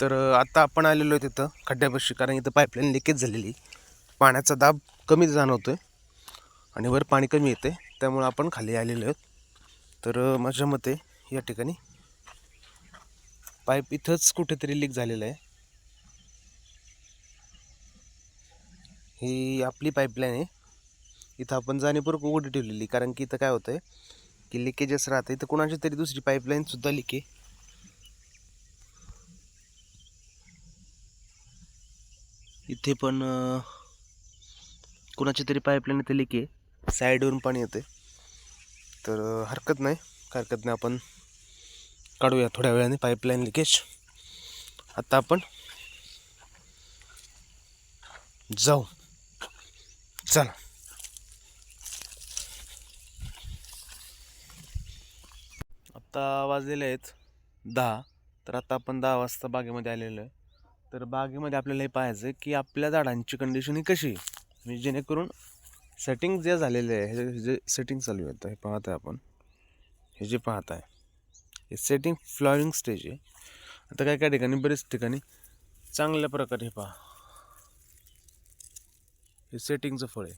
तर आता आपण आलेलो आहे तिथं खड्ड्यापाशी कारण इथं पाईपलाईन लिकेज झालेली पाण्याचा दाब कमी जाणवतो आहे आणि वर पाणी कमी येते त्यामुळं आपण खाली आलेलो आहोत. तर माझ्या मते या ठिकाणी पाईप इथंच कुठेतरी लीक झालेलं आहे. ही आपली पाईपलाईन आहे. इथं आपण जाणीपूर्वक उघडी ठेवलेली कारण की इथं काय होतं आहे की लिकेजेस राहते इथं कोणाची तरी दुसरी पाईपलाईनसुद्धा लिके इथे पण अं, कोणाची तरी पाईपलाईन इथे लिक आहे. साईडवरून पाणी येते तर हरकत नाही. हरकत नाही आपण काढूया थोड्या वेळाने पाईपलाईन लिकेज आता आपण जाऊ. चला. आत्ता वाजलेले आहेत दहा. तर आता आपण दहा वाजता बागेमध्ये आलेलो आहे. तर बागेमध्ये आपल्याला हे पाहायचं आहे की आपल्या झाडांची कंडिशन ही कशी आहे? म्हणजे जेणेकरून सेटिंग जे झालेले आहे हे जे- जे सेटिंग चालू आहे हे पाहत आहे आपण. हे जे पाहत आहे हे सेटिंग फ्लॉवरिंग स्टेज आहे. आता काय काय ठिकाणी बरेच ठिकाणी चांगल्या प्रकारे हे पहा. हे सेटिंगचं फळ आहे.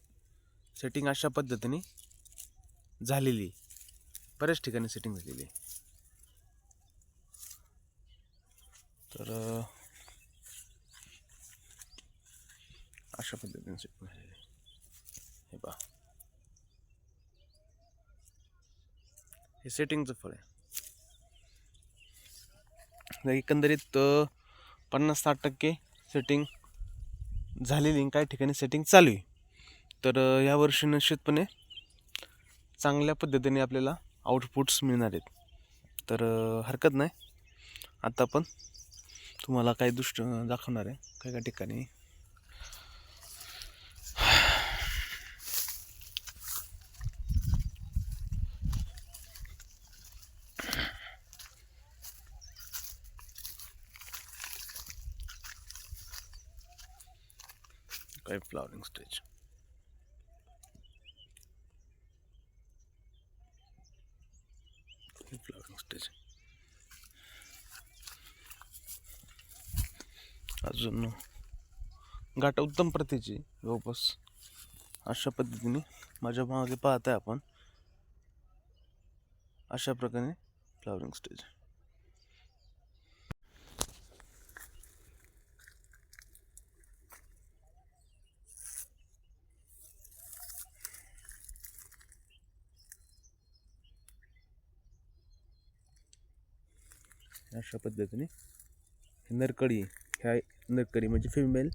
सेटिंग अशा पद्धतीने झालेली बऱ्याच ठिकाणी सेटिंग झालेली आहे. तर अशा पद्धतीने सेटिंग झालेली आहे हे पहा. हे सेटिंगचं फळ आहे. एकंदरीत पन्नास साठ टक्के सेटिंग झालेली काही ठिकाणी सेटिंग चालू आहे. तर यावर्षी निश्चितपणे चांगल्या पद्धतीने आपल्याला आउटपुट्स मिळणार आहेत. तर हरकत नाही. आता आपण तुम्हाला काही दृष्ट दाखवणार आहे. काही काही ठिकाणी काही फ्लॉवरिंग स्टेज फ्लॉवरिंग स्टेज अजून गाठ उत्तम प्रतीची जवळपास अशा पद्धतीने माझ्या मागे पाहत आहे आपण. अशा प्रकारे फ्लॉवरिंग स्टेज अशा पद्धतीने नरकळी नरकडी ह्या नरकडी म्हणजे फिमेल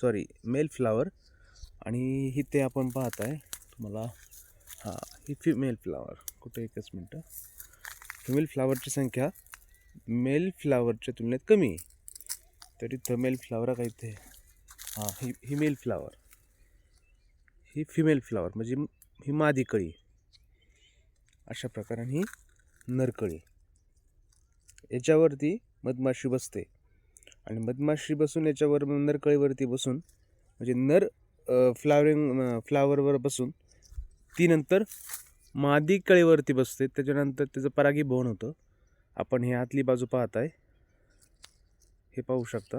सॉरी मेल फ्लावर आणि ही ते आपण पाहत आहे तुम्हाला हां ही फिमेल फ्लावर कुठे एकच मिनटं. फिमेल फ्लावरची संख्या मेल फ्लावरच्या तुलनेत कमी आहे. तर इथं मेल फ्लावर काय इथे? हां ही ही मेल फ्लावर ही फिमेल फ्लावर म्हणजे ही मादी कळी. अशा प्रकारे ही नरकळी. याच्यावरती मधमाशी बसते. आणि मधमाशी बसून याच्यावर नरकळीवरती बसून म्हणजे नर फ्लावरिंग फ्लावरवर बसून ती नंतर मादी कळीवरती बसते. त्याच्यानंतर त्याचं परागीभवन होतं. आपण हे आतली बाजू पाहत आहे हे पाहू शकता.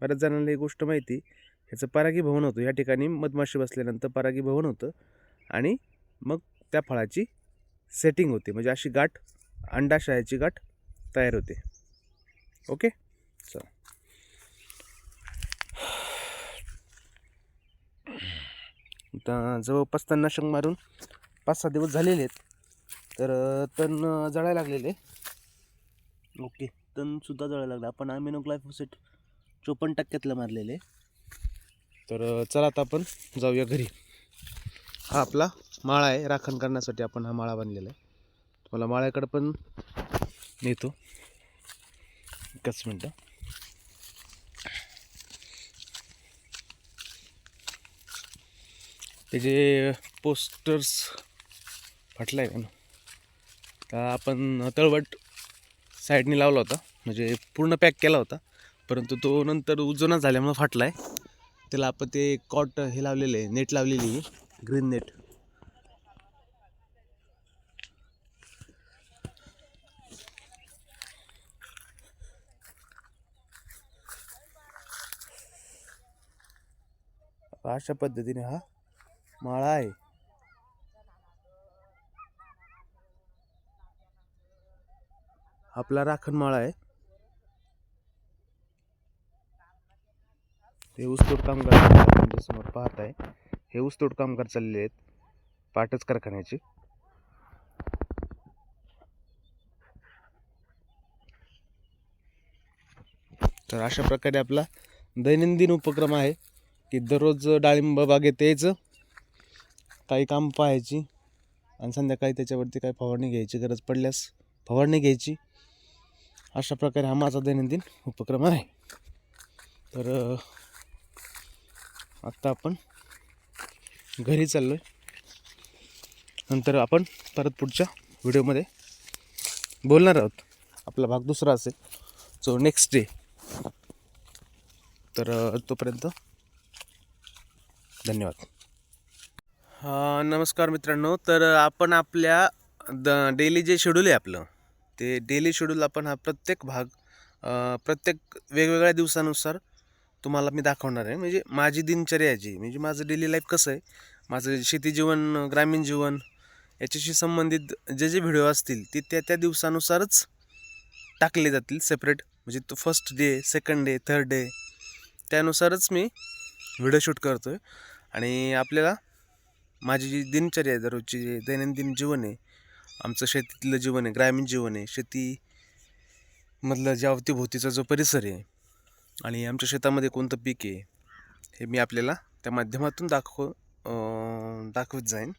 बऱ्याच जणांना ही गोष्ट माहिती. ह्याचं परागीभवन होतं. या ठिकाणी मधमाशी बसल्यानंतर परागीभवन होतं. आणि मग त्या फळाची सेटिंग होते. म्हणजे अशी गाठ अंडाशयाची गाठ तयार होते. ओके? चला आता जवळपास त्यांना शंग मारून पाच सहा दिवस झालेले आहेत. तर तण जळायला लागलेले ओके. तणसुद्धा जळायला लागलं. आपण अमिनोग्लायफोसेट चोपन्न टक्क्यातलं मारलेले तर चला आता आपण जाऊया घरी. हा आपला माळा आहे. राखण करण्यासाठी आपण हा माळा बांधलेला आहे. तुम्हाला माळ्याकडं पण नेतो. एकच मिनटं. त्याचे पोस्टर्स फाटलं आहे का ना तर आपण तळवट साईडने लावला होता. म्हणजे पूर्ण पॅक केला होता. परंतु तो नंतर उजोना झाल्यामुळं फाटला आहे त्याला आपण ते कॉट हे लावलेलं आहे नेट लावलेली आहे. ग्रीन नेट अशा पद्धतीने हा माळा आहे. आपला राखण माळा आहे. ते ऊसतोड कामगार समोर पाहत आहे. हे ऊसतोड कामगार चाललेले आहेत. पाटच कारखान्याचे. तर अशा प्रकारे आपला दैनंदिन उपक्रम आहे की दररोज डाळिंब बागेत यायचं काही काम पाहायची आणि संध्याकाळी त्याच्यावरती काही फवारणी घ्यायची गरज पडल्यास फवारणी घ्यायची. अशा प्रकारे हा माझा दैनंदिन उपक्रम आहे. तर आत्ता आपण घरी चाललो आहे नंतर आपण परत पुढच्या व्हिडिओमध्ये बोलणार आहोत. आपला भाग दुसरा असेल. सो नेक्स्ट डे तर तोपर्यंत धन्यवाद. नमस्कार मित्रांनो. तर आपण आपल्या द डेली जे शेड्यूल आहे आपलं ते डेली शेड्यूल आपण हा प्रत्येक भाग प्रत्येक वेगवेगळ्या दिवसानुसार तुम्हाला मी दाखवणार आहे. म्हणजे माझी दिनचर्या जी. म्हणजे माझं डेली लाईफ कसं आहे? माझं शेती जीवन ग्रामीण जीवन याच्याशी संबंधित जे जे व्हिडिओ असतील ते त्या त्या दिवसानुसारच टाकले जातील सेपरेट म्हणजे तो first day second day third day त्यानुसारच मी व्हिडिओ शूट करतो आहे आणि आपल्याला माझी जी दिनचर्या आहे दररोजची जे दैनंदिन जीवन आहे आमचं शेतीतलं जीवन आहे ग्रामीण जीवन आहे शेतीमधलं जे अवतीभोवतीचा जो परिसर आहे आणि आमच्या शेतामध्ये कोणतं पीक आहे हे मी आपल्याला त्या माध्यमातून दाखव दाखवत जाईन.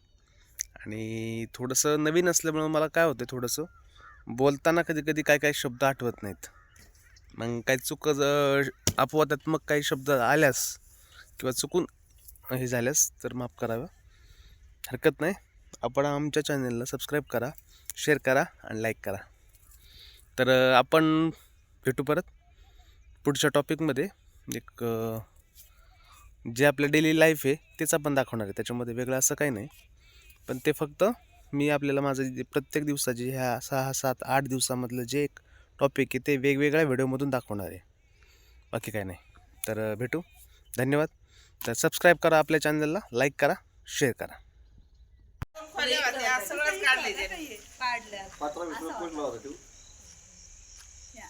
आणि थोडंसं नवीन असल्यामुळं मला काय होतं थोडंसं बोलताना कधी कधी काय काय शब्द आठवत नाहीत. मग काही चुक अपवादात्मक काही शब्द आल्यास किंवा चुकून हे झाल्यास तर माफ करावं. हरकत नाही. आपण आमच्या चॅनलला सबस्क्राईब करा शेअर करा आणि लाईक करा. तर आपण भेटू परत. पुढच्या टॉपिकमध्ये एक जे आपलं डेली लाईफ आहे तेच आपण दाखवणार आहे. त्याच्यामध्ये वेगळं असं काही नाही. पण ते फक्त मी आपल्याला माझं जे प्रत्येक दिवसाचे ह्या सहा सात आठ दिवसामधलं जे एक टॉपिक आहे ते वेगवेगळ्या व्हिडिओमधून दाखवणार आहे. बाकी काय नाही. तर भेटू. धन्यवाद. तर सबस्क्राईब करा आपल्या चॅनलला लाईक करा शेअर करा.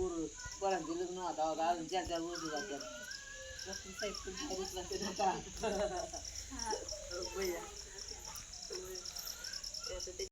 पोर पोरांचे लग्न होता होता अजून चार चार वर्ष जातात.